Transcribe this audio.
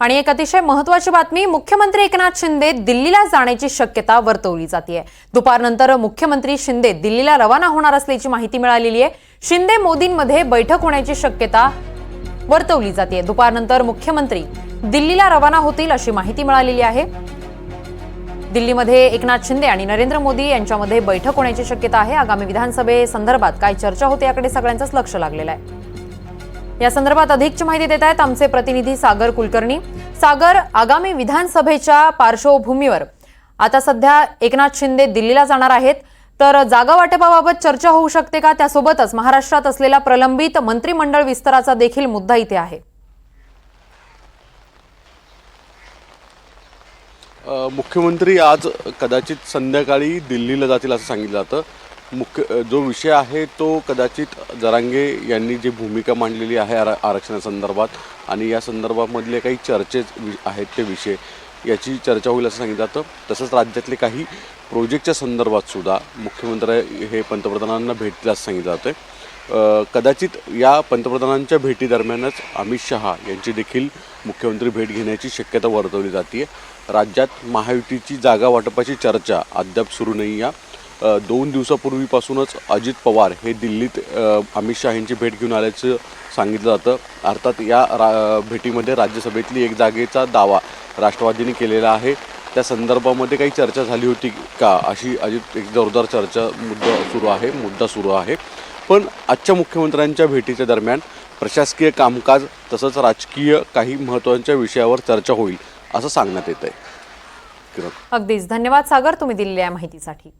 आणि एक अतिशय महत्वाची बातमी मुख्यमंत्री एकनाथ शिंदे दिल्लीला जाण्याची शक्यता वर्तवली जाते दुपारनंतर मुख्यमंत्री शिंदे दिल्लीला रवाना होणार असल्याची माहिती मिळालेली आहे शिंदे मोदींमध्ये बैठक होण्याची शक्यता वर्तवली जाते दुपारनंतर मुख्यमंत्री दिल्लीला रवाना होतील अशी माहिती मिळालेली आहे. दिल्लीमध्ये एकनाथ शिंदे आणि नरेंद्र मोदी यांच्यामध्ये बैठक होण्याची शक्यता आहे. आगामी विधानसभेसंदर्भात काय चर्चा होते याकडे सगळ्यांचंच लक्ष लागलेलं आहे. या संदर्भात अधिकची माहिती देत आहेत आमचे प्रतिनिधी सागर कुलकर्णी. सागर आगामी विधानसभेच्या पार्श्वभूमीवर आता सध्या एकनाथ शिंदे दिल्लीला जाणार आहेत. तर जागा वाटपाबाबत चर्चा होऊ शकते का? त्यासोबतच महाराष्ट्रात असलेला प्रलंबित मंत्रिमंडळ विस्ताराचा देखील मुद्दा इथे आहे. मुख्यमंत्री आज कदाचित संध्याकाळी दिल्लीला जातील असं सांगितलं जातं. मुख्य जो विषय आहे तो कदाचित जरांगे यांनी जी भूमिका मांडलेली आहे आर आरक्षणासंदर्भात आणि या संदर्भामधले काही चर्चे वि- आहेत ते विषय याची चर्चा होईल असं सांगितलं जातं. तसंच राज्यातले काही प्रोजेक्टच्या संदर्भातसुद्धा मुख्यमंत्री हे पंतप्रधानांना भेटतील असं सांगितलं जातं कदाचित या पंतप्रधानांच्या भेटीदरम्यानच अमित शहा यांची देखील मुख्यमंत्री भेट घेण्याची शक्यता वर्तवली जाते राज्यात महायुतीची जागा वाटपाची चर्चा अद्याप सुरू नाही या दोन दिवसापूर्वीपासूनच अजित पवार हे दिल्लीत अमित शहा यांची भेट घेऊन आल्याचं सांगितलं जातं. अर्थात या रा भेटीमध्ये राज्यसभेतली एक जागेचा दावा राष्ट्रवादीने केलेला आहे. त्या संदर्भामध्ये काही चर्चा झाली होती का? अशी अजित एक जोरदार चर्चा मुद्दा सुरू आहे मुद्दा सुरू आहे. पण आजच्या मुख्यमंत्र्यांच्या भेटीच्या दरम्यान प्रशासकीय कामकाज तसंच राजकीय काही महत्त्वाच्या विषयावर चर्चा होईल असं सांगण्यात येत आहे अगदीच. धन्यवाद सागर. तुम्ही दिलेल्या माहितीसाठी.